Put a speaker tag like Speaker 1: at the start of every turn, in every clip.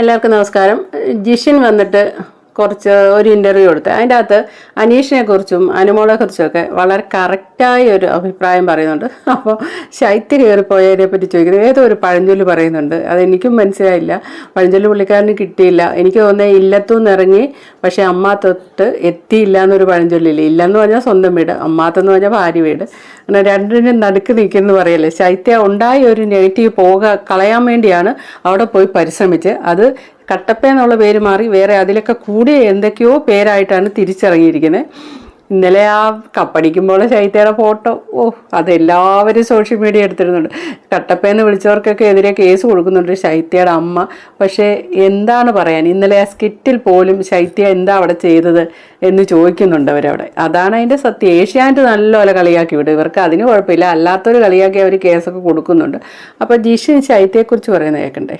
Speaker 1: എല്ലാവർക്കും നമസ്കാരം. ജിഷിൻ വന്നിട്ട് കുറച്ച് ഒരു ഇന്റർവ്യൂ കൊടുത്ത്. അതിന്റെ അകത്ത് അനീഷിനെ കുറിച്ചും അനുമോളെ കുറിച്ചുമൊക്കെ വളരെ കറക്റ്റായ ഒരു അഭിപ്രായം പറയുന്നുണ്ട്. അപ്പോൾ ശൈത്യ കയറിപ്പോയതിനെ പറ്റി ചോദിക്കുന്നത് ഏതോ ഒരു പഴഞ്ചൊല്ല് പറയുന്നുണ്ട്. അതെനിക്കും മനസ്സിലായില്ല. പഴഞ്ചൊല്ല് പുള്ളിക്കാരന് കിട്ടിയില്ല. എനിക്ക് തോന്നുന്നത് ഇല്ലത്തുനിന്ന് ഇറങ്ങി പക്ഷേ അമ്മ തൊട്ട് എത്തിയില്ല എന്നൊരു പഴഞ്ചൊല്ലില്ല? ഇല്ലെന്ന് പറഞ്ഞാൽ സ്വന്തം വീട് അമ്മാത്തെന്ന് പറഞ്ഞാൽ ഭാര്യ വീട്. അങ്ങനെ രണ്ടിനും നടുക്ക് നിൽക്കുന്നു പറയല്ലേ? ശൈത്യ ഉണ്ടായ ഒരു നെഗറ്റീവ് പോക കളയാൻ വേണ്ടിയാണ് അവിടെ പോയി പരിശ്രമിച്ച് അത് കട്ടപ്പ എന്നുള്ള പേര് മാറി വേറെ അതിലൊക്കെ കൂടിയ എന്തൊക്കെയോ പേരായിട്ടാണ് തിരിച്ചിറങ്ങിയിരിക്കുന്നത് ഇന്നലെ ആ കപ്പടിക്കുമ്പോൾ ശൈത്യയുടെ ഫോട്ടോ ഓ അതെല്ലാവരും സോഷ്യൽ മീഡിയ എടുത്തിരുന്നുണ്ട് കട്ടപ്പയെന്ന് വിളിച്ചവർക്കൊക്കെ എതിരെ കേസ് കൊടുക്കുന്നുണ്ട് ശൈത്യയുടെ അമ്മ. പക്ഷേ എന്താണ് പറയാൻ? ഇന്നലെ ആ സ്കിറ്റിൽ പോലും ശൈത്യ എന്താ അവിടെ ചെയ്തത് എന്ന് ചോദിക്കുന്നുണ്ട് അവരവിടെ. അതാണ് അതിന്റെ സത്യം. ഏഷ്യാനെറ്റ് നല്ലപോലെ കളിയാക്കി വിടും. ഇവർക്ക് അതിന് കുഴപ്പമില്ല. അല്ലാത്തൊരു കളിയാക്കി അവർ കേസൊക്കെ കൊടുക്കുന്നുണ്ട്. അപ്പോൾ ജിഷു ശൈത്യയെക്കുറിച്ച് പറയുന്നത് കേൾക്കണ്ടേ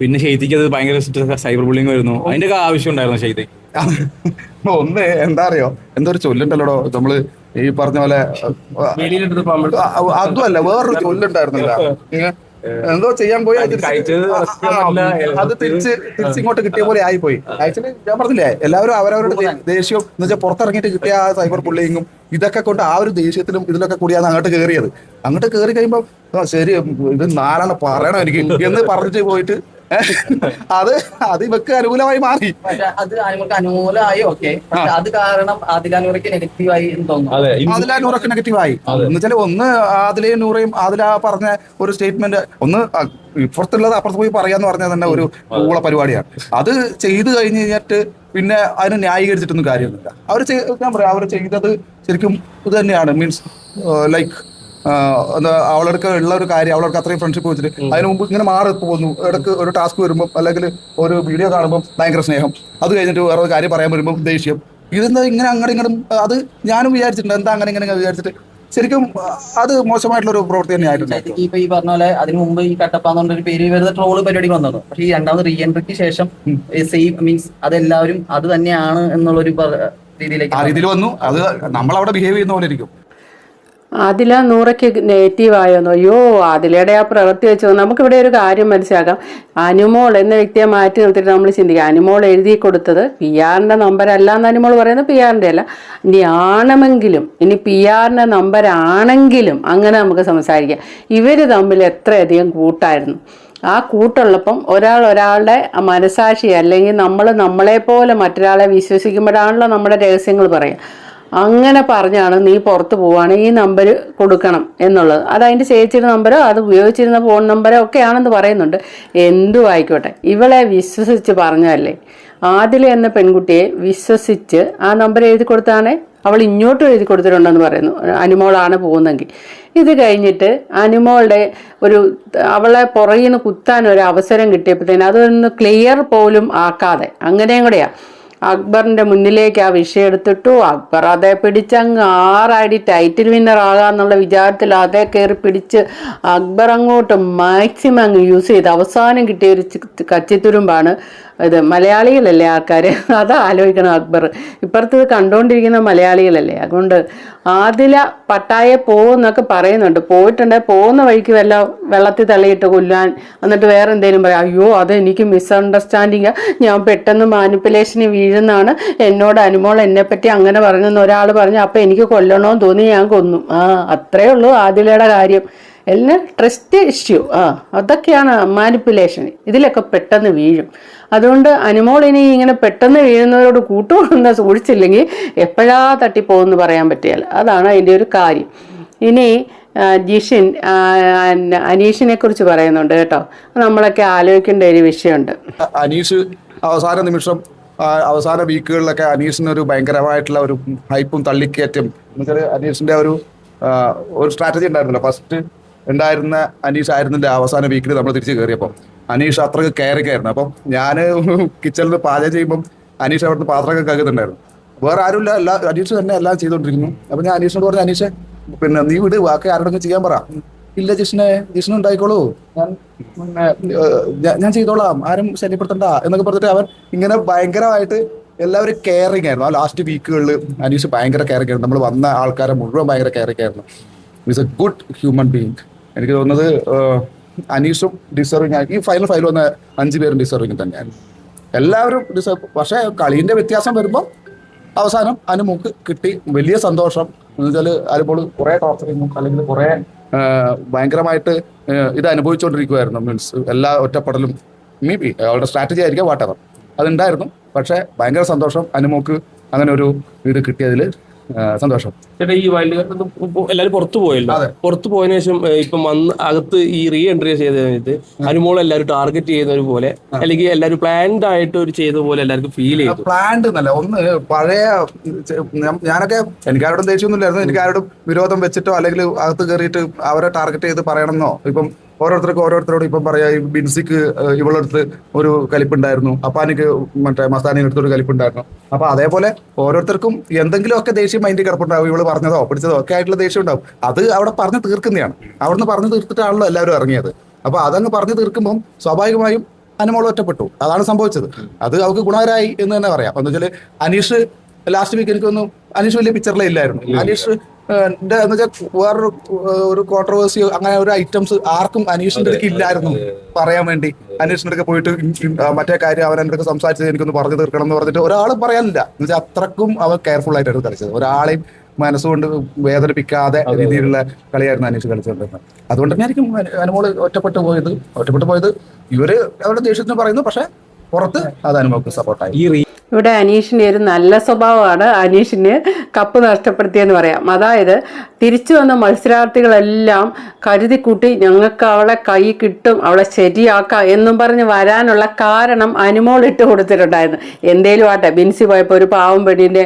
Speaker 2: പിന്നെ ഷെയ്തിക്ക് അത് ഭയങ്കര സൈബർ ബുള്ളിങ് വരുന്നു. അതിന്റെ ഒക്കെ ആവശ്യം ഉണ്ടായിരുന്നു ഷെയ്തി
Speaker 3: ഒന്ന് എന്താ അറിയോ? എന്തോ ഒരു ചൊല്ലുണ്ടല്ലോടോ? നമ്മൾ ഈ പറഞ്ഞ പോലെ അതുമല്ല വേറൊരു ചൊല്ലുണ്ടായിരുന്നില്ല. എന്തോ ചെയ്യാൻ പോയി അത് തിരിച്ച് തിരിച്ചിങ്ങോട്ട് കിട്ടിയ പോലെ ആയിപ്പോയി. ആക്ച്വലി ഞാൻ പറഞ്ഞില്ലേ എല്ലാവരും അവരവരുടെ ദേഷ്യവും എന്ന് വെച്ചാൽ പുറത്തിറങ്ങിയിട്ട് കിട്ടിയ ആ സൈബർ ബുള്ളിങ്ങും ഇതൊക്കെ കൊണ്ട് ആ ഒരു ദേഷ്യത്തിലും ഇതിലൊക്കെ കൂടിയാണ് അങ്ങോട്ട് കയറിയത് അങ്ങോട്ട് കയറി കഴിയുമ്പോൾ ശരി ഇത് നാലാണ് പറയണം എനിക്ക് എന്ന് പറഞ്ഞിട്ട് പോയിട്ട് അത് അത് ഇവക്ക് അനുകൂലമായി മാറി.
Speaker 4: അത് അനുകൂലമായി? ഓക്കെ. പക്ഷെ അത് കാരണം ആദിലാനൂറയ്ക്ക് നെഗറ്റീവായി എന്ന് തോന്നുന്നു.
Speaker 2: ആദിലാനൂറക്ക്
Speaker 3: നെഗറ്റീവായി നൂറൊക്കെ നെഗറ്റീവ് ആയി. എന്ന് വെച്ചാൽ ഒന്ന് ആദിലെ നൂറയും ആദില പറഞ്ഞ ഒരു സ്റ്റേറ്റ്മെന്റ് ഒന്ന് ഇപ്പുറത്തുള്ളത് അപ്പുറത്ത് പോയി പറയാന്ന് പറഞ്ഞാൽ തന്നെ ഒരു ഊള പരിപാടിയാണ്. അത് ചെയ്തു കഴിഞ്ഞ് കഴിഞ്ഞിട്ട് പിന്നെ അതിനെ ന്യായീകരിച്ചിട്ടൊന്നും കാര്യമൊന്നുമില്ല. അവർ ഞാൻ പറയാം അവർ ചെയ്തത് ശരിക്കും ഇത് തന്നെയാണ്. മീൻസ് ലൈക്ക് അവളടുക്ക് ഉള്ള ഒരു കാര്യം അവളർക്ക് അത്രയും ഫ്രണ്ട്ഷിപ്പ് വെച്ചിട്ട് അതിന് മുമ്പ് ഇങ്ങനെ മാറി പോകുന്നു. ഇടയ്ക്ക് ഒരു ടാസ്ക് വരുമ്പോൾ അല്ലെങ്കിൽ ഒരു വീഡിയോ കാണുമ്പോൾ ഭയങ്കര സ്നേഹം. അത് കഴിഞ്ഞിട്ട് വേറെ ഒരു കാര്യം പറയാൻ വരുമ്പോൾ ദേഷ്യം. ഇതെന്താ ഇങ്ങനെ അങ്ങോട്ടും ഇങ്ങോട്ടും അത് ഞാനും വിചാരിച്ചിട്ടുണ്ട്. എന്താ അങ്ങനെ ഇങ്ങനെ വിചാരിച്ചിട്ട്? ശരിക്കും അത് മോശമായിട്ടുള്ള ഒരു പ്രവൃത്തി തന്നെയായിട്ടുണ്ട്
Speaker 4: ഇപ്പൊ ഈ പറഞ്ഞ പോലെ അതിന് മുമ്പ് ഈ കട്ടപ്പാന്നുള്ള ഒരു പേര് വരുന്ന ട്രോൾ പരിപാടി വന്നത് പക്ഷെ ഈ രണ്ടാമത് റീ എൻട്രിക്ക് ശേഷം സെയിം മീൻസ് അതെല്ലാവരും അത് തന്നെയാണ് എന്നുള്ളൊരു രീതിയിലേക്ക്
Speaker 3: ആ രീതിയിൽ വന്നു. അത് നമ്മൾ അവിടെ ബിഹേവ് ചെയ്യുന്ന പോലെ ഇരിക്കും.
Speaker 1: അതില നൂറയ്ക്ക് നെഗറ്റീവ് ആയോന്നോ? അയ്യോ അതിലയുടെ ആ പ്രവൃത്തി വെച്ചോ നമുക്കിവിടെ ഒരു കാര്യം മനസ്സിലാക്കാം. അനുമോൾ എന്ന വ്യക്തിയെ മാറ്റി നിർത്തിയിട്ട് നമ്മൾ ചിന്തിക്കുക അനുമോൾ എഴുതി കൊടുത്തത് പി ആറിന്റെ നമ്പർ അല്ല എന്ന് അനുമോൾ പറയുന്നത് പി ആറിന്റെ അല്ല. ഇനി ആണമെങ്കിലും ഇനി പി ആറിന്റെ നമ്പർ ആണെങ്കിലും അങ്ങനെ നമുക്ക് സംസാരിക്കാം. ഇവർ തമ്മിൽ എത്രയധികം കൂട്ടായിരുന്നു. ആ കൂട്ടുള്ളപ്പം ഒരാൾ ഒരാളുടെ മനസാക്ഷി അല്ലെങ്കിൽ നമ്മൾ നമ്മളെ പോലെ മറ്റൊരാളെ വിശ്വസിക്കുമ്പോഴാണല്ലോ നമ്മുടെ രഹസ്യങ്ങൾ പറയുക. അങ്ങനെ പറഞ്ഞാണ് നീ പുറത്ത് പോവാണ് ഈ നമ്പർ കൊടുക്കണം എന്നുള്ളത്. അത് അതിന്റെ ചേച്ചിയുടെ നമ്പരോ അത് ഉപയോഗിച്ചിരുന്ന ഫോൺ നമ്പരോ ഒക്കെ ആണെന്ന് പറയുന്നുണ്ട്. എന്തു ആയിക്കോട്ടെ. ഇവളെ വിശ്വസിച്ച് പറഞ്ഞതല്ലേ? ആദില എന്ന പെൺകുട്ടിയെ വിശ്വസിച്ച് ആ നമ്പർ എഴുതി കൊടുത്താണ്? അവൾ ഇങ്ങോട്ടും എഴുതി കൊടുത്തിട്ടുണ്ടെന്ന് പറയുന്നു. അനുമോളാണ് പോകുന്നെങ്കിൽ. ഇത് കഴിഞ്ഞിട്ട് അനുമോളുടെ ഒരു അവളെ പുറകിൽ നിന്ന് കുത്താൻ ഒരു അവസരം കിട്ടിയപ്പോഴത്തേന് അതൊന്ന് ക്ലിയർ പോലും ആക്കാതെ അങ്ങനെയും കൂടെയാ. അക്ബറിന്റെ മുന്നിലേക്ക് ആ വിഷയം എടുത്തിട്ടു. അക്ബർ അതേ പിടിച്ചങ്ങ് ആറടി ടൈറ്റിൽ വിന്നർ ആകാന്നുള്ള വിചാരത്തിൽ അതേ കയറി പിടിച്ച് അക്ബർ അങ്ങോട്ട് മാക്സിമം അങ്ങ് യൂസ് ചെയ്ത് അവസാനം കിട്ടിയ ഒരു കച്ചിത്തുരുമ്പാണ് ഇത് മലയാളികളല്ലേ ആൾക്കാർ അത് ആലോചിക്കണം അക്ബർ. ഇപ്പുറത്ത് കണ്ടുകൊണ്ടിരിക്കുന്ന മലയാളികളല്ലേ? അതുകൊണ്ട് ആദില പട്ടായെ പോകുന്നൊക്കെ പറയുന്നുണ്ട്. പോയിട്ടുണ്ട് പോകുന്ന വഴിക്ക് വല്ല വെള്ളത്തിൽ തള്ളിയിട്ട് കൊല്ലാൻ എന്നിട്ട് വേറെ എന്തെങ്കിലും പറയാം അയ്യോ അത് എനിക്ക് മിസ്അണ്ടർസ്റ്റാൻഡിങ് ഞാൻ പെട്ടെന്ന് മാനിപ്പുലേഷന് വീഴുന്നതാണ്. എന്നോട് അനുമോൾ എന്നെപ്പറ്റി അങ്ങനെ പറഞ്ഞെന്ന് ഒരാൾ പറഞ്ഞു അപ്പം എനിക്ക് കൊല്ലണമെന്ന് തോന്നി ഞാൻ കൊന്നു. ആ അത്രേ ഉള്ളൂ ആദിലയുടെ കാര്യം. എല്ലാം ട്രസ്റ്റ് ഇഷ്യൂ ആ അതൊക്കെയാണ് മാനിപ്പുലേഷൻ ഇതിലൊക്കെ പെട്ടെന്ന് വീഴും. അതുകൊണ്ട് അനുമോൾ ഇനി ഇങ്ങനെ പെട്ടെന്ന് വീഴുന്നവരോട് കൂട്ടുകൊണ്ടെന്ന് സൂക്ഷിച്ചില്ലെങ്കിൽ എപ്പോഴാ തട്ടിപ്പോകുമെന്ന് പറയാൻ പറ്റിയാൽ അതാണ് അതിന്റെ ഒരു കാര്യം. ഇനി ജിഷിൻ അനീഷിനെ കുറിച്ച് പറയുന്നുണ്ട് കേട്ടോ. നമ്മളൊക്കെ ആലോചിക്കേണ്ട ഒരു വിഷയമുണ്ട്.
Speaker 3: അനീഷ് അവസാന നിമിഷം അവസാന വീക്കുകളിലൊക്കെ അനീഷിന് ഒരു ഭയങ്കരമായിട്ടുള്ള ഒരു ഹൈപ്പും തള്ളിക്കയറ്റം അനീഷിന്റെ ഒരു ഒരു സ്ട്രാറ്റജി ഉണ്ടായിരുന്നല്ലോ. ഫസ്റ്റ് ഉണ്ടായിരുന്ന അനീഷ് ആയിരുന്നില്ല അവസാന വീക്കിൽ നമ്മൾ തിരിച്ചു കയറിയപ്പോൾ അനീഷ് അത്രയ്ക്ക് കയറിക്കായിരുന്നു അപ്പം ഞാൻ കിച്ചണിൽ പാചകം ചെയ്യുമ്പം അനീഷ് അവിടുന്ന് പാത്രമൊക്കെ കഴുകുന്നുണ്ടായിരുന്നു. വേറെ ആരുമില്ല. എല്ലാ അനീഷ് തന്നെ എല്ലാം ചെയ്തുകൊണ്ടിരിക്കുന്നു അപ്പം ഞാൻ അനീഷിനോട് പറഞ്ഞു അനീഷ് പിന്നെ നീ വിട് ബാക്കി ആരോടൊക്കെ ചെയ്യാൻ പറ. ഇല്ല ജിഷ്ണെ ജിഷ്ണു ഉണ്ടായിക്കോളൂ. ഞാൻ ഞാൻ ചെയ്തോളാം. ആരും ശല്യപ്പെടുത്തണ്ട. എന്നൊക്കെ പറഞ്ഞിട്ട് അവൻ ഇങ്ങനെ ഭയങ്കരമായിട്ട് എല്ലാവരും കെയറിങ് ആയിരുന്നു. ആ ലാസ്റ്റ് വീക്കുകളിൽ അനീഷ് ഭയങ്കര കെയറിങ് ആയിരുന്നു. നമ്മൾ വന്ന ആൾക്കാരെ മുഴുവൻ ഭയങ്കര കെയറിങ് ആയിരുന്നു. It's a good human being എനിക്ക് തോന്നുന്നത് അനീഷും ഡിസർവിങ് ഈ ഫൈനൽ ഫൈൽ വന്ന അഞ്ച് പേരും ഡിസർവിങ് തന്നെയാണ്. എല്ലാവരും ഡിസർവ് പക്ഷേ കളീന്റെ വ്യത്യാസം വരുമ്പോൾ അവസാനം അനുമുക്ക് കിട്ടി. വലിയ സന്തോഷം. എന്ന് വെച്ചാൽ അനുമോൾ കുറേ ടോർച്ചറിങ്ങും അല്ലെങ്കിൽ കുറേ ഭയങ്കരമായിട്ട് ഇത് അനുഭവിച്ചുകൊണ്ടിരിക്കുമായിരുന്നു മീൻസ്. എല്ലാ ഒറ്റപ്പെടലും. മേ ബി അവളുടെ സ്ട്രാറ്റജി ആയിരിക്കും വാട്ടവർ അതുണ്ടായിരുന്നു. പക്ഷേ ഭയങ്കര സന്തോഷം അനുമോക്ക് അങ്ങനെ ഒരു ഇത് കിട്ടിയതിൽ സന്തോഷം.
Speaker 5: ചേട്ടാ ഈ വൈൽഡ് കാർഡ് എല്ലാവരും പുറത്തു പോയല്ലോ. പുറത്തു പോയതിനു ശേഷം ഇപ്പം വന്ന് അകത്ത് ഈ റീ എൻട്രി ചെയ്ത സമയത്ത് അനുമോൾ എല്ലാവരും ടാർഗറ്റ് ചെയ്യുന്ന പോലെ അല്ലെങ്കിൽ എല്ലാവരും പ്ലാൻഡ് ആയിട്ട് ഒരു ചെയ്ത പോലെ എല്ലാവർക്കും ഫീൽ ചെയ്തു.
Speaker 3: പ്ലാൻഡ് എന്നല്ല ഒന്ന് പഴയ ഞാനൊക്കെ എനിക്ക് ആരോടും ദേഷ്യമൊന്നുമില്ലായിരുന്നു. എനിക്ക് ആരോടും വിരോധം വെച്ചിട്ടോ അല്ലെങ്കിൽ അകത്ത് കയറിയിട്ട് അവരെ ടാർഗറ്റ് ചെയ്ത് പറയണമെന്നോ? ഇപ്പം ഓരോരുത്തർക്കും ഓരോരുത്തരോട് ഇപ്പം പറയാ ഈ ബിൻസിക്ക് ഏഹ്, ഇവളടുത്ത് ഒരു കലിപ്പുണ്ടായിരുന്നു അപ്പാനിക്ക് മറ്റേ മസ്താനിയുടെ അടുത്ത് ഒരു കലിപ്പുണ്ടായിരുന്നു. അപ്പൊ അതേപോലെ ഓരോരുത്തർക്കും എന്തെങ്കിലുമൊക്കെ ദേഷ്യം മൈൻഡിൽ കിടപ്പുണ്ടാവും ഇവൾ പറഞ്ഞതോ പിടിച്ചതോ ഒക്കെ ആയിട്ടുള്ള ദേഷ്യം ഉണ്ടാവും. അത് അവിടെ പറഞ്ഞു തീർക്കുന്നതാണ്. അവിടുന്ന് പറഞ്ഞു തീർത്തിട്ടാണല്ലോ എല്ലാവരും ഇറങ്ങിയത്. അപ്പൊ അതങ്ങ് പറഞ്ഞു തീർക്കുമ്പോൾ സ്വാഭാവികമായും അനുമോൾ ഒറ്റപ്പെട്ടു. അതാണ് സംഭവിച്ചത്. അത് അവർക്ക് ഗുണകരായി എന്ന് തന്നെ പറയാം. എന്ന് വെച്ചാൽ അനീഷ് ലാസ്റ്റ് വീക്ക് എനിക്കൊന്നും അനീഷ് വലിയ പിക്ചറിലേ ഇല്ലായിരുന്നു. അനീഷ് എന്ന് വെച്ചാൽ വേറൊരു ഒരു കോൺട്രവേഴ്സി അങ്ങനെ ഒരു ഐറ്റംസ് ആർക്കും അനീഷിന്റെ അടുക്ക് ഇല്ലായിരുന്നു പറയാൻ വേണ്ടി. അനീഷിന്റെ അടുക്ക് പോയിട്ട് മറ്റേ കാര്യം അവൻ എന്റെ അടുക്ക് സംസാരിച്ചത് എനിക്കൊന്ന് പറഞ്ഞു തീർക്കണം എന്ന് പറഞ്ഞിട്ട് ഒരാളും പറയാനില്ല. എന്ന് വെച്ചാൽ അത്രക്കും അവൻ കെയർഫുൾ ആയിട്ടായിരുന്നു കളിച്ചത്. ഒരാളെയും മനസ്സുകൊണ്ട് വേദനിപ്പിക്കാതെ രീതിയിലുള്ള കളിയായിരുന്നു അനീഷ് കളിച്ചുകൊണ്ടിരുന്നത്. അതുകൊണ്ട് തന്നെയായിരിക്കും ആയിരിക്കും അനുമോൾ ഒറ്റപ്പെട്ടു പോയത് ഒറ്റപ്പെട്ടു പോയത് ഇവർ അവരുടെ ദേഷ്യത്തിന് പറയുന്നു പക്ഷെ പുറത്ത് അത് അനുമോൾക്ക് സപ്പോർട്ടായി
Speaker 1: ഇവിടെ അനീഷിന്റെ ഒരു നല്ല സ്വഭാവമാണ്. അനീഷിന് കപ്പ് നഷ്ടപ്പെടുത്തിയെന്ന് പറയാം. അതായത് തിരിച്ചു വന്ന മത്സരാർത്ഥികളെല്ലാം കരുതിക്കൂട്ടി ഞങ്ങൾക്ക് അവളെ കൈ കിട്ടും അവളെ ശരിയാക്കാം എന്നും പറഞ്ഞ് വരാനുള്ള കാരണം അനുമോൾ ഇട്ട് കൊടുത്തിട്ടുണ്ടായിരുന്നു. എന്തേലും ആട്ടെ ബിൻസി പോയപ്പോൾ ഒരു പാവം പെണ്ണിന്റെ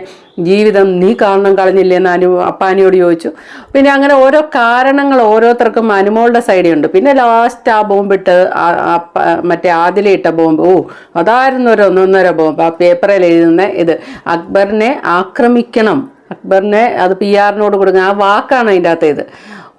Speaker 1: ജീവിതം നീ കാരണം കളഞ്ഞില്ലേ എന്ന് അനു അപ്പാനിയോട് ചോദിച്ചു. പിന്നെ അങ്ങനെ ഓരോ കാരണങ്ങൾ ഓരോരുത്തർക്കും അനുമോളുടെ സൈഡിലുണ്ട് പിന്നെ ലാസ്റ്റ് ആ ബോംബിട്ട് മറ്റേ ആദിലിട്ട ബോംബ്. ഓ അതായിരുന്നു ഒരു ഒന്നൊന്നര ബോംബ്. ആ പേപ്പറിൽ എഴുതുന്ന ഇത്. അക്ബറിനെ ആക്രമിക്കണം. അക്ബറിനെ അത് പി ആറിനോട് കൊടുക്കുന്ന ആ വാക്കാണ് അതിന്റെ അകത്തേത്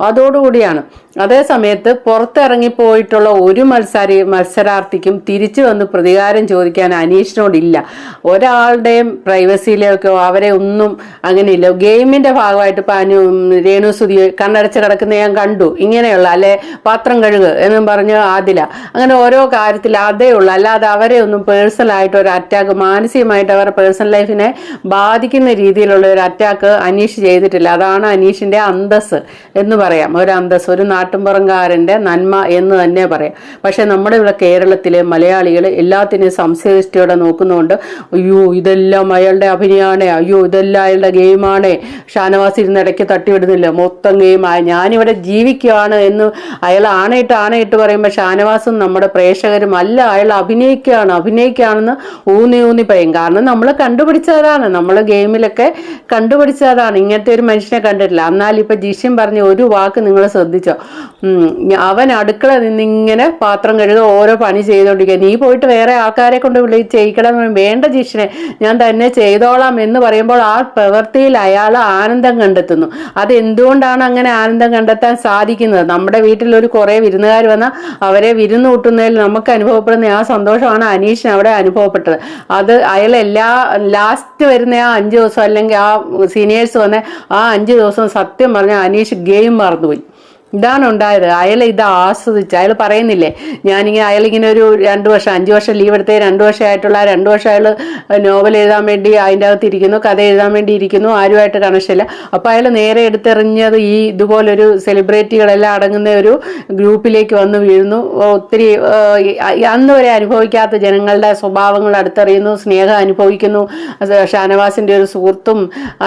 Speaker 1: അതോടുകൂടിയാണ് അതേ സമയത്ത് പുറത്തിറങ്ങിപ്പോയിട്ടുള്ള ഒരു മത്സരി മത്സരാർത്ഥിക്കും തിരിച്ചു വന്ന് പ്രതികാരം ചോദിക്കാൻ അനീഷിനോടില്ല. ഒരാളുടെയും പ്രൈവസിയിലേക്കോ അവരെ ഒന്നും അങ്ങനെയില്ല. ഗെയിമിന്റെ ഭാഗമായിട്ട് ഇപ്പം അനു രേണു സുതി കണ്ണടച്ച് കിടക്കുന്ന ഞാൻ കണ്ടു. ഇങ്ങനെയുള്ള അല്ലെ? പാത്രം കഴുകുക എന്നും പറഞ്ഞ് ആദില. അങ്ങനെ ഓരോ കാര്യത്തിൽ അതേ ഉള്ളൂ. അല്ലാതെ അവരെ ഒന്നും പേഴ്സണലായിട്ട് ഒരു അറ്റാക്ക് മാനസികമായിട്ട് അവരുടെ പേഴ്സണൽ ലൈഫിനെ ബാധിക്കുന്ന രീതിയിലുള്ള ഒരു അറ്റാക്ക് അനീഷ് ചെയ്തിട്ടില്ല. അതാണ് അനീഷിന്റെ അന്തസ് എന്ന് പറയാം. ഒരു അന്തസ് ഒരു നാട്ടുംപുറംകാരന്റെ നന്മ എന്ന് തന്നെ പറയാം. പക്ഷേ നമ്മുടെ ഇവിടെ കേരളത്തിലെ മലയാളികൾ എല്ലാത്തിനെയും സംശയദൃഷ്ടിയോടെ നോക്കുന്നതുകൊണ്ട് അയ്യോ ഇതെല്ലാം അയാളുടെ അഭിനയമാണ് അയ്യോ ഇതെല്ലാം അയാളുടെ ഗെയിമാണ് ഷാനവാസ് ഇരുന്ന് ഇടയ്ക്ക് തട്ടിവിടുന്നില്ല മൊത്തം ഗെയിമായ. ഞാനിവിടെ ജീവിക്കുകയാണ് എന്ന് അയാൾ ആണയിട്ട് ആണയിട്ട് പറയുമ്പോൾ ഷാനവാസും നമ്മുടെ പ്രേക്ഷകരും അല്ല അയാൾ അഭിനയിക്കുകയാണ് അഭിനയിക്കുകയാണെന്ന് ഊന്നി ഊന്നി പറയും. കാരണം നമ്മൾ കണ്ടുപിടിച്ചതാണ്. നമ്മൾ ഗെയിമിലൊക്കെ കണ്ടുപിടിച്ചതാണ്. ഇങ്ങനത്തെ ഒരു മനുഷ്യനെ കണ്ടിട്ടില്ല. എന്നാൽ ഇപ്പൊ ജിഷ്യം പറഞ്ഞ ഒരു വാക്ക് നിങ്ങൾ ശ്രദ്ധിച്ചോ? അവൻ അടുക്കള നിന്നിങ്ങനെ പാത്രം കഴുത ഓരോ പണി ചെയ്തുകൊണ്ടിരിക്കുക നീ പോയിട്ട് വേറെ ആൾക്കാരെ കൊണ്ട് വിളി ചെയ്യിക്കണം. വേണ്ട ജിഷിനെ ഞാൻ തന്നെ ചെയ്തോളാം എന്ന് പറയുമ്പോൾ ആ പ്രവൃത്തിയിൽ അയാൾ ആനന്ദം കണ്ടെത്തുന്നു. അത് എന്തുകൊണ്ടാണ് അങ്ങനെ ആനന്ദം കണ്ടെത്താൻ സാധിക്കുന്നത്? നമ്മുടെ വീട്ടിൽ ഒരു കുറേ വിരുന്നുകാർ വന്നാൽ അവരെ വിരുന്ന് കൂട്ടുന്നതിൽ നമുക്ക് അനുഭവപ്പെടുന്ന ആ സന്തോഷമാണ് അനീഷിന് അവിടെ അനുഭവപ്പെട്ടത്. അത് അയാൾ എല്ലാ ലാസ്റ്റ് വരുന്ന ആ അഞ്ച് ദിവസം അല്ലെങ്കിൽ ആ സീനിയേഴ്സ് വന്ന ആ അഞ്ച് ദിവസം സത്യം പറഞ്ഞാൽ അനീഷ് ഗെയിം മറന്നുപോയി. ഇതാണ് ഉണ്ടായത്. അയാൾ ഇത് ആസ്വദിച്ച് അയാൾ പറയുന്നില്ലേ ഞാനിങ്ങനെ അയാളിങ്ങനെ ഒരു രണ്ട് വർഷം അഞ്ച് വർഷം ലീവ് എടുത്തേ രണ്ട് വർഷമായിട്ടുള്ള രണ്ട് വർഷം അയാൾ നോവൽ എഴുതാൻ വേണ്ടി അതിന്റെ അകത്ത് ഇരിക്കുന്നു കഥ എഴുതാൻ വേണ്ടി ഇരിക്കുന്നു ആരുമായിട്ട് കണക്ഷനില്ല അപ്പോൾ അയാൾ നേരെ എടുത്തെറിഞ്ഞത് ഈ ഇതുപോലൊരു സെലിബ്രിറ്റികളെല്ലാം അടങ്ങുന്ന ഒരു ഗ്രൂപ്പിലേക്ക് വന്ന് വീഴുന്നു. ഒത്തിരി അന്ന് വരെ അനുഭവിക്കാത്ത ജനങ്ങളുടെ സ്വഭാവങ്ങൾ അടുത്തറിയുന്നു സ്നേഹം അനുഭവിക്കുന്നു. ഷാനവാസിന്റെ ഒരു സുഹൃത്തും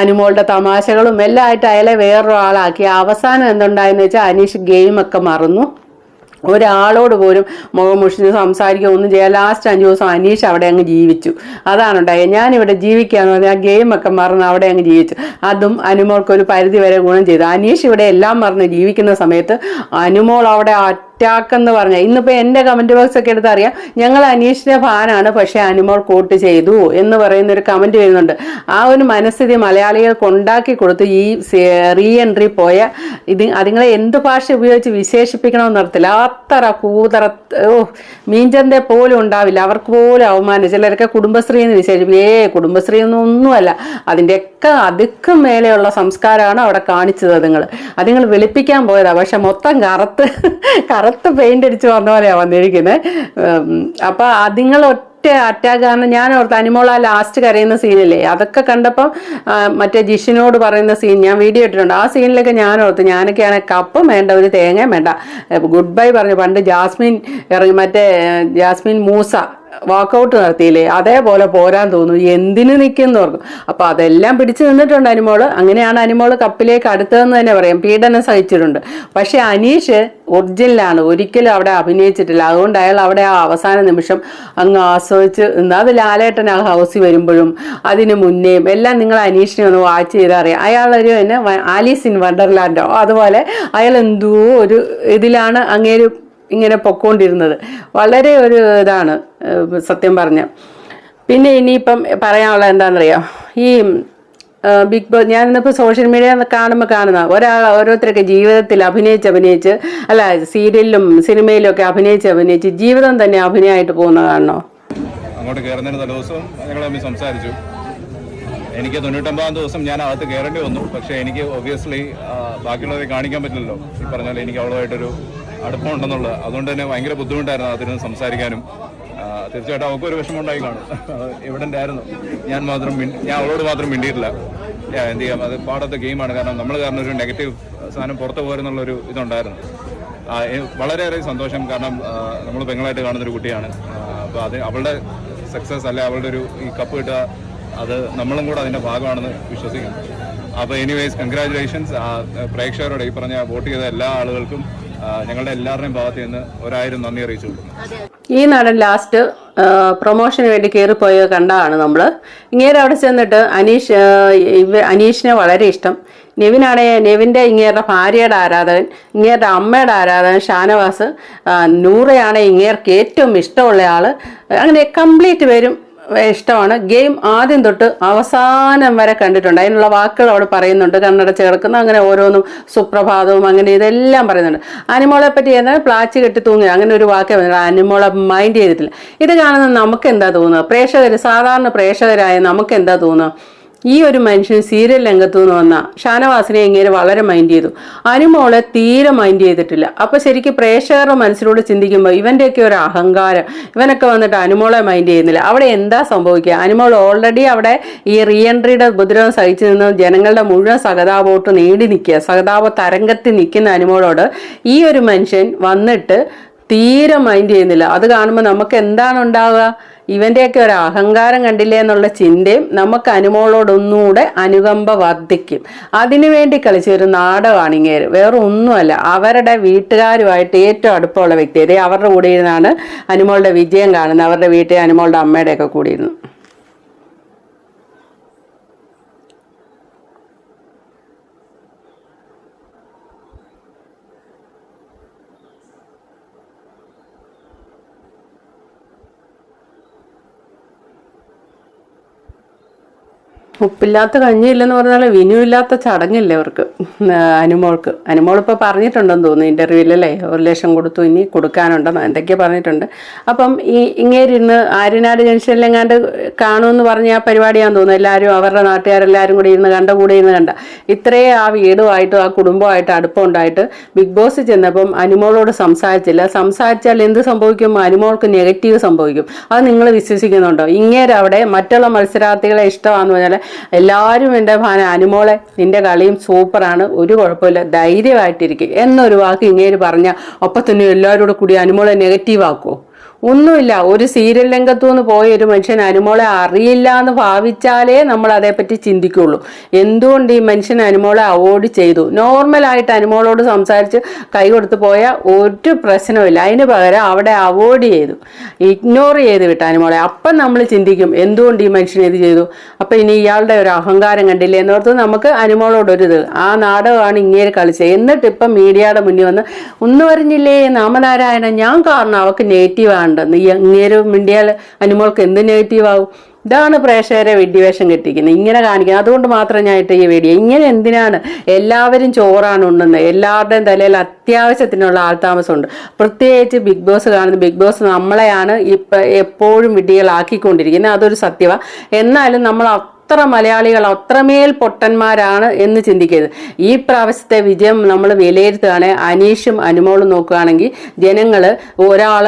Speaker 1: അനുമോളുടെ തമാശകളും എല്ലാം ആയിട്ട് അയാളെ വേറൊരാളാക്കി. അവസാനം എന്തുണ്ടായെന്ന് വെച്ചാൽ അനീഷ് ഗെയിമൊക്കെ മറന്നു. ഒരാളോട് പോലും മുഖം മുഷിഞ്ഞ് സംസാരിക്കുക ഒന്നും ചെയ്യാൻ ലാസ്റ്റ് അഞ്ച് ദിവസം അനീഷ് അവിടെ അങ്ങ് ജീവിച്ചു. അതാണ് ഉണ്ടായത് ഞാനിവിടെ ജീവിക്കുകയെന്ന് പറഞ്ഞാൽ ആ ഗെയിമൊക്കെ മറന്ന് അവിടെ അങ്ങ് ജീവിച്ചു. അതും അനുമോൾക്ക് ഒരു പരിധി വരെ ഗുണം ചെയ്തു. അനീഷ് ഇവിടെ എല്ലാം മറന്ന് ജീവിക്കുന്ന സമയത്ത് അനുമോൾ അവിടെ അറ്റാക്ക് എന്ന് പറഞ്ഞാൽ ഇന്നിപ്പോൾ എന്റെ കമന്റ് ബോക്സ് ഒക്കെ എടുത്ത് അറിയാം. ഞങ്ങൾ അനീഷിന്റെ ഫാനാണ് പക്ഷേ അനിമോൾ കോട്ട് ചെയ്തു എന്ന് പറയുന്ന ഒരു കമന്റ് വരുന്നുണ്ട്. ആ ഒരു മനസ്ഥിതി മലയാളികൾക്ക് ഉണ്ടാക്കി കൊടുത്ത് ഈ റീ എൻട്രി പോയ ഇത് അതിങ്ങളെ എന്ത് ഭാഷ ഉപയോഗിച്ച് വിശേഷിപ്പിക്കണമെന്ന് നിർത്തില്ല അത്ര കൂതറ ഓ മീൻചന്തെ പോലും ഉണ്ടാവില്ല. അവർക്ക് പോലും അവമാനം. ചിലരൊക്കെ കുടുംബശ്രീ എന്ന് വിശേഷിപ്പിക്കും. ഏ കുടുംബശ്രീ ഒന്നും ഒന്നുമല്ല. അതിന്റെയൊക്കെ അതുക്കും മേലെയുള്ള സംസ്കാരമാണ് അവിടെ കാണിച്ചത് അതുങ്ങൾ അതുങ്ങൾ വെളുപ്പിക്കാൻ പോയതാണ് പക്ഷെ മൊത്തം കറുത്ത് കറുത്ത് കറുത്ത പെയിന്റ് അടിച്ച് വന്ന പോലെയാണ് വന്നിരിക്കുന്നത് അപ്പൊ അതുങ്ങൾ ഒറ്റ അറ്റാക്ക് ആണ്. ഞാൻ ഓർത്ത് അനിമോള ലാസ്റ്റ് കരയുന്ന സീനില്ലേ അതൊക്കെ കണ്ടപ്പം മറ്റേ ജിഷിനോട് പറയുന്ന സീൻ ഞാൻ വീഡിയോ ഇട്ടിട്ടുണ്ട്. ആ സീനിലൊക്കെ ഞാൻ ഓർത്ത് ഞാനൊക്കെയാണ് കപ്പും വേണ്ട ഒരു തേങ്ങയും വേണ്ട. ഗുഡ് ബൈ പറഞ്ഞു പണ്ട് ജാസ്മിൻ ഇറങ്ങി മറ്റേ ജാസ്മിൻ മൂസ വാക്കൗട്ട് നടത്തിയില്ലേ? അതേപോലെ പോരാൻ തോന്നുന്നു. എന്തിനു നിൽക്കുന്നു ഓർക്കും അപ്പൊ അതെല്ലാം പിടിച്ചു നിന്നിട്ടുണ്ട് അനിമോൾ. അങ്ങനെയാണ് അനിമോൾ കപ്പിലേക്ക് അടുത്തതെന്ന് തന്നെ പറയാം. പീഡനം സഹിച്ചിട്ടുണ്ട്. പക്ഷെ അനീഷ് ഒറിജിനലാണ്. ഒരിക്കലും അവിടെ അഭിനയിച്ചിട്ടില്ല. അതുകൊണ്ട് അയാൾ അവിടെ ആ അവസാന നിമിഷം അങ്ങ് ആസ്വദിച്ച് നിന്ന്. അത് ലാലേട്ടൻ ആ ഹൗസിൽ വരുമ്പോഴും അതിന് മുന്നേയും എല്ലാം നിങ്ങൾ അനീഷിനെ ഒന്ന് വാച്ച് ചെയ്താൽ അറിയാം അയാളൊരു തന്നെ ആലീസ് ഇൻ വണ്ടർലാൻഡോ? അതുപോലെ അയാൾ എന്തോ ഒരു ഇതിലാണ് അങ്ങേര് ഇങ്ങനെ പൊക്കോണ്ടിരുന്നത്. വളരെ ഒരു ഇതാണ് സത്യം പറഞ്ഞ. പിന്നെ ഇനിയിപ്പം പറയാനുള്ള എന്താണെന്നറിയാം ഈ ബിഗ് ബോസ് ഞാൻ ഇന്നിപ്പോൾ സോഷ്യൽ മീഡിയ കാണുമ്പോൾ കാണുന്ന ഒരാൾ ഓരോരുത്തരൊക്കെ ജീവിതത്തിൽ അഭിനയിച്ച് അഭിനയിച്ച് അല്ല സീരിയലിലും സിനിമയിലും ഒക്കെ അഭിനയിച്ച് അഭിനയിച്ച് ജീവിതം തന്നെ അഭിനയമായിട്ട് പോകുന്ന കാണണോ
Speaker 6: അങ്ങോട്ട് ദിവസം സംസാരിച്ചു. എനിക്ക് തൊണ്ണൂറ്റൊമ്പതാം ദിവസം ഞാൻ അകത്ത് കയറേണ്ടി വന്നു. പക്ഷേ എനിക്ക് ഒബിയസ്ലി ബാക്കിയുള്ളവരെ കാണിക്കാൻ പറ്റില്ലല്ലോ. ഈ പറഞ്ഞാൽ എനിക്ക് അവളുമായിട്ടൊരു അടുപ്പമുണ്ടെന്നുള്ളത് അതുകൊണ്ട് തന്നെ ഭയങ്കര ബുദ്ധിമുട്ടായിരുന്നു അതിന് സംസാരിക്കാനും. തീർച്ചയായിട്ടും അവൾക്ക് ഒരു വിഷമം ഉണ്ടായി കാണും. ഇവിടെ ആയിരുന്നു ഞാൻ മാത്രം ഞാൻ അവളോട് മാത്രം മിണ്ടിയിട്ടില്ല. എന്ത് ചെയ്യാം? അത് പാടത്തെ ഗെയിമാണ്. കാരണം നമ്മൾ കാരണം ഒരു നെഗറ്റീവ് സാധനം പുറത്ത് ഒരു ഇതുണ്ടായിരുന്നു. വളരെയേറെ സന്തോഷം. കാരണം നമ്മൾ പെങ്ങളായിട്ട് കാണുന്നൊരു കുട്ടിയാണ്. അപ്പോൾ അത് അവളുടെ സക്സസ് അല്ലെ അവളുടെ ഒരു ഈ കപ്പ് കിട്ടുക അത് നമ്മളും കൂടെ അതിന്റെ ഭാഗമാണെന്ന് വിശ്വസിക്കുന്നു. അപ്പോൾ എനിവേസ് കൺഗ്രാറ്റുലേഷൻസ് പ്രേക്ഷകരോട് ഈ പറഞ്ഞ വോട്ട് ചെയ്ത എല്ലാ ആളുകൾക്കും ഞങ്ങളുടെ എല്ലാവരുടെയും ഭാഗത്ത് നിന്ന് ഒരായിരം നന്ദി അറിയിച്ചു
Speaker 1: ഈ നടൻ ലാസ്റ്റ് പ്രൊമോഷന് വേണ്ടി കയറിപ്പോയ കണ്ടതാണ് നമ്മൾ ഇങ്ങേരെ അവിടെ ചെന്നിട്ട് അനീഷ് അനീഷിനെ വളരെ ഇഷ്ടം. നെവിനാണെ നെവിന്റെ ഇങ്ങേരുടെ ഭാര്യയുടെ ആരാധകൻ ഇങ്ങേരുടെ അമ്മയുടെ ആരാധകൻ ഷാനവാസ്. നൂറയാണ് ഇങ്ങേർക്ക് ഏറ്റവും ഇഷ്ടമുള്ള ആൾ അങ്ങനെ കംപ്ലീറ്റ് പേരും ഇഷ്ടമാണ്. ഗെയിം ആദ്യം തൊട്ട് അവസാനം വരെ കണ്ടിട്ടുണ്ട്. അതിനുള്ള വാക്കുകൾ അവിടെ പറയുന്നുണ്ട്. കണ്ണടച്ച് ചേർക്കുന്ന. അങ്ങനെ ഓരോന്നും സുപ്രഭാതവും അങ്ങനെ ഇതെല്ലാം പറയുന്നുണ്ട്. അനിമോളെ പറ്റി എന്നാൽ പ്ലാച്ച് കെട്ടി തൂങ്ങി. അങ്ങനെ ഒരു വാക്കേ പറയുന്നുള്ളൂ അനിമോളെ മൈൻഡ് ചെയ്തിട്ടില്ല. ഇത് കാണുന്ന നമുക്ക് എന്താ തോന്നുക? പ്രേക്ഷകർ സാധാരണ പ്രേക്ഷകരായ നമുക്ക് എന്താ തോന്നുക? ഈ ഒരു മനുഷ്യൻ സീരിയൽ രംഗത്തു നിന്ന് വന്ന ഷാനവാസിനെ ഇങ്ങനെ വളരെ മൈൻഡ് ചെയ്തു. അനുമോളെ തീരെ മൈൻഡ് ചെയ്തിട്ടില്ല. അപ്പൊ ശരിക്കും പ്രേക്ഷകരുടെ മനസ്സിലൂടെ ചിന്തിക്കുമ്പോൾ ഇവന്റെയൊക്കെ ഒരു അഹങ്കാരം. ഇവനൊക്കെ വന്നിട്ട് അനുമോളെ മൈൻഡ് ചെയ്യുന്നില്ല. അവിടെ എന്താ സംഭവിക്കുക? അനുമോൾ ഓൾറെഡി അവിടെ ഈ റീ എൻട്രിയുടെ ഉപദ്രവം സഹിച്ചു നിന്ന് ജനങ്ങളുടെ മുഴുവൻ സഹതാപോട്ട് നേടി നിൽക്കുക. സഹതാപ തരംഗത്തിൽ നിൽക്കുന്ന അനുമോളോട് ഈ ഒരു മനുഷ്യൻ വന്നിട്ട് തീരെ മൈൻഡ് ചെയ്യുന്നില്ല. അത് കാണുമ്പോൾ നമുക്ക് എന്താണ് ഉണ്ടാവുക? ഇവന്റെയൊക്കെ ഒരു അഹങ്കാരം കണ്ടില്ലേ എന്നുള്ള ചിന്തയും നമുക്ക് അനുമോളോടൊന്നുകൂടെ അനുകമ്പ വർദ്ധിക്കും. അതിനുവേണ്ടി കളിച്ച ഒരു നാടകമാണ് വേറെ ഒന്നുമല്ല അവരുടെ വീട്ടുകാരുമായിട്ട് ഏറ്റവും അടുപ്പമുള്ള വ്യക്തി. അവരുടെ കൂടെ ഇരുന്നാണ് അനുമോളുടെ വിജയം കാണുന്നത്. അവരുടെ വീട്ടിൽ അനുമോളുടെ അമ്മയുടെയൊക്കെ കൂടി ഇരുന്ന്. ഉപ്പില്ലാത്ത കഞ്ഞിയില്ലെന്ന് പറഞ്ഞാൽ വിനുവില്ലാത്ത ചടങ്ങില്ല അവർക്ക്? അനുമോൾക്ക്. അനുമോൾ ഇപ്പോൾ പറഞ്ഞിട്ടുണ്ടെന്ന് തോന്നുന്നു ഇന്റർവ്യൂവിലല്ലേ ഒരു ലക്ഷം കൊടുത്തു ഇനി കൊടുക്കാനുണ്ടെന്ന് എന്തൊക്കെയോ പറഞ്ഞിട്ടുണ്ട്. അപ്പം ഈ ഇങ്ങേരിന്ന് ആര്യനാട് ജംഗ്ഷനിലെങ്ങാണ്ട് കാണുമെന്ന് പറഞ്ഞ ആ പരിപാടിയാന്ന് തോന്നുന്നു. എല്ലാവരും അവരുടെ നാട്ടുകാരെല്ലാവരും കൂടി ഇരുന്ന് കണ്ട കൂടെ ഇരുന്ന് കണ്ട. ഇത്രയേ ആ വീടുമായിട്ടും ആ കുടുംബമായിട്ട് അടുപ്പം ഉണ്ടായിട്ട് ബിഗ് ബോസ് ചെന്നപ്പം അനുമോളോട് സംസാരിച്ചില്ല. സംസാരിച്ചാൽ എന്ത് സംഭവിക്കും? അനുമോൾക്ക് നെഗറ്റീവ് സംഭവിക്കും. അത് നിങ്ങൾ വിശ്വസിക്കുന്നുണ്ടോ? ഇങ്ങേരവിടെ മറ്റുള്ള മത്സരാർത്ഥികളെ ഇഷ്ടമാണെന്ന് പറഞ്ഞാൽ എല്ലാവരും എന്റെ ഭാന അനുമോളെ നിന്റെ കളിയും സൂപ്പറാണ്. ഒരു കുഴപ്പമില്ല. ധൈര്യമായിട്ടിരിക്കും. എന്നൊരു വാക്ക് ഇങ്ങേര് പറഞ്ഞാൽ ഒപ്പം തന്നെ എല്ലാവരോടും കൂടി അനുമോളെ നെഗറ്റീവ് ആക്കുമോ ഒന്നുമില്ല. ഒരു സീരിയൽ രംഗത്തു നിന്ന് പോയ ഒരു മനുഷ്യൻ അനുമോളെ അറിയില്ല എന്ന് ഭാവിച്ചാലേ നമ്മൾ അതേപ്പറ്റി ചിന്തിക്കുള്ളൂ. എന്തുകൊണ്ട് ഈ മനുഷ്യൻ അനുമോളെ അവോയ്ഡ് ചെയ്തു? നോർമലായിട്ട് അനുമോളോട് സംസാരിച്ച് കൈ കൊടുത്തു പോയ ഒരു പ്രശ്നമില്ല അതിന് പകരം അവിടെ അവോയ്ഡ് ചെയ്തു. ഇഗ്നോർ ചെയ്ത് വിട്ട അനുമോളെ. അപ്പം നമ്മൾ ചിന്തിക്കും എന്തുകൊണ്ട് ഈ മനുഷ്യൻ ഇത് ചെയ്തു? അപ്പം ഇനി ഇയാളുടെ ഒരു അഹങ്കാരം കണ്ടില്ലേ എന്നോർത്ത് നമുക്ക് അനുമോളോടൊരിത്. ആ നാടകമാണ് ഇങ്ങനെ കളിച്ചത്. എന്നിട്ട് ഇപ്പം മീഡിയയുടെ മുന്നിൽ വന്ന് ഒന്നും അറിഞ്ഞില്ലേ? നാമനാരായണ ഞാൻ കാരണം അവൾക്ക് നെഗറ്റീവ് ആണെന്ന് നീ ഇങ്ങനെ മിണ്ടിയാൽ അനുമോൾക്ക് എന്ത് നെഗറ്റീവ് ആവും? ഇതാണ് പ്രേക്ഷകരെ വെടിവേഷം കെട്ടിക്കുന്നത്. ഇങ്ങനെ കാണിക്കുന്നത്. അതുകൊണ്ട് മാത്രം ഞാൻ ഇട്ട ഈ വീഡിയോ ഇങ്ങനെ എന്തിനാണ് എല്ലാവരും ചോറാണ് ഉണ്ടെന്ന് എല്ലാവരുടെയും തലയിൽ അത്യാവശ്യത്തിനുള്ള ആൾതാമസമുണ്ട് പ്രത്യേകിച്ച് ബിഗ് ബോസ് കാണുന്ന ബിഗ് ബോസ് നമ്മളെയാണ് ഇപ്പം എപ്പോഴും വിഡ്ഢികളാക്കിക്കൊണ്ടിരിക്കുന്നത്. അതൊരു സത്യമാണ് എന്നാലും നമ്മൾ അത്ര മലയാളികൾ അത്രമേൽ പൊട്ടന്മാരാണ് എന്ന് ചിന്തിക്കരുത്. ഈ പ്രാവശ്യത്തെ വിജയം നമ്മൾ വിലയിരുത്തുകയാണെങ്കിൽ അനീഷും അനുമോളും നോക്കുകയാണെങ്കിൽ ജനങ്ങൾ ഒരാൾ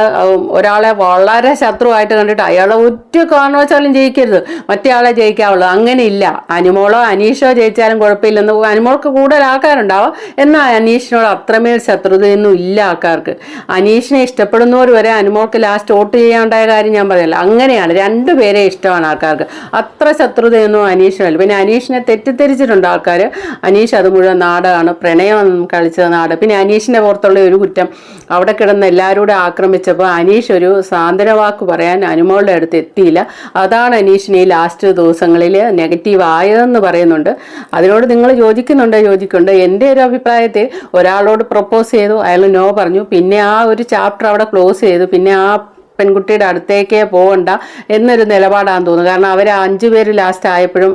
Speaker 1: ഒരാളെ വളരെ ശത്രുവായിട്ട് കണ്ടിട്ട് അയാളെ ഒറ്റ കാരണവശാലും ജയിക്കരുത്. മറ്റേ ആളെ ജയിക്കാവുള്ളൂ. അങ്ങനെയില്ല. അനുമോളോ അനീഷോ ജയിച്ചാലും കുഴപ്പമില്ലെന്ന് അനുമോൾക്ക് കൂടുതൽ ആൾക്കാരുണ്ടാവാം. എന്നാൽ അനീഷിനോട് അത്രമേൽ ശത്രുതയൊന്നും ഇല്ല ആൾക്കാർക്ക്. അനീഷിനെ ഇഷ്ടപ്പെടുന്നവർ വരെ അനുമോൾക്ക് ലാസ്റ്റ് വോട്ട് ചെയ്യാണ്ടായ കാര്യം ഞാൻ പറയല്ല അങ്ങനെയാണ്. രണ്ടുപേരെ ഇഷ്ടമാണ് ആൾക്കാർക്ക്. അത്ര ശത്രുതയൊന്നും അനീഷിനല്ല. പിന്നെ അനീഷിനെ തെറ്റിദ്ധരിച്ചിട്ടുണ്ട് ആൾക്കാർ അനീഷ് അത് മുഴുവൻ നാടാണ്. പ്രണയം കളിച്ചത് നാട്. പിന്നെ അനീഷിന്റെ പുറത്തുള്ള ഒരു കുറ്റം. അവിടെ കിടന്ന് എല്ലാവരും ആക്രമിച്ചപ്പോൾ അനീഷ് ഒരു സാന്ത്വന വാക്ക് പറയാൻ അനുമോളുടെ അടുത്ത് എത്തിയില്ല. അതാണ് അനീഷിന് ഈ ലാസ്റ്റ് ദിവസങ്ങളിൽ നെഗറ്റീവ് ആയതെന്ന് പറയുന്നുണ്ട്. അതിനോട് നിങ്ങൾ യോജിക്കുന്നുണ്ടോ? യോജിക്കുന്നുണ്ട്? എന്റെ ഒരു അഭിപ്രായത്തിൽ ഒരാളോട് പ്രപ്പോസ് ചെയ്തു. അയാൾ നോ പറഞ്ഞു. പിന്നെ ആ ഒരു ചാപ്റ്റർ അവിടെ ക്ലോസ് ചെയ്തു. പിന്നെ ആ പെൺകുട്ടിയുടെ അടുത്തേക്കേ പോകണ്ട എന്നൊരു നിലപാടാന്ന് തോന്നുന്നു. കാരണം അവർ അഞ്ചു പേര് ലാസ്റ്റ് ആയപ്പോഴും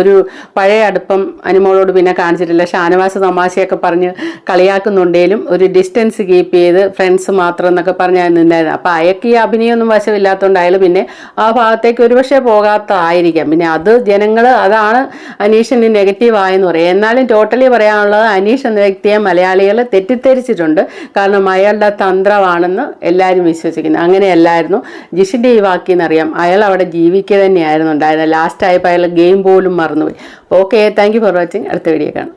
Speaker 1: ഒരു പഴയ അടുപ്പം അനുമോളോട് പിന്നെ കാണിച്ചിട്ടില്ല. ഷാനവാസ് തമാശയൊക്കെ പറഞ്ഞ് കളിയാക്കുന്നുണ്ടെങ്കിലും ഒരു ഡിസ്റ്റൻസ് കീപ്പ് ചെയ്ത് ഫ്രണ്ട്സ് മാത്രം എന്നൊക്കെ പറഞ്ഞ് നിന്നായിരുന്നു. അപ്പം അയക്ക് ഈ അഭിനയമൊന്നും വശമില്ലാത്തതുകൊണ്ട് അയാൾ പിന്നെ ആ ഭാഗത്തേക്ക് ഒരുപക്ഷെ പോകാത്തതായിരിക്കാം. പിന്നെ അത് ജനങ്ങൾ അതാണ് അനീഷിന് നെഗറ്റീവ് ആയെന്ന് പറയും. എന്നാലും ടോട്ടലി പറയാനുള്ളത് അനീഷ് എന്ന വ്യക്തിയെ മലയാളികൾ തെറ്റിദ്ധരിച്ചിട്ടുണ്ട്. കാരണം അയാളുടെ തന്ത്രമാണെന്ന് എല്ലാവരും വിശ്വസിക്കുന്നു. അങ്ങനെയല്ലായിരുന്നു ജിഷിന്റെ ഈ വാക്കിന്നറിയാം അയാൾ അവിടെ ജീവിക്കുക തന്നെയായിരുന്നു ഉണ്ടായിരുന്നത്. ലാസ്റ്റ് ആയപ്പോൾ അയാൾ ഗെയിം പോലും മറന്നുപോയി. ഓക്കെ താങ്ക് ഫോർ വാച്ചിങ് അടുത്ത വീഡിയോ കാണാം.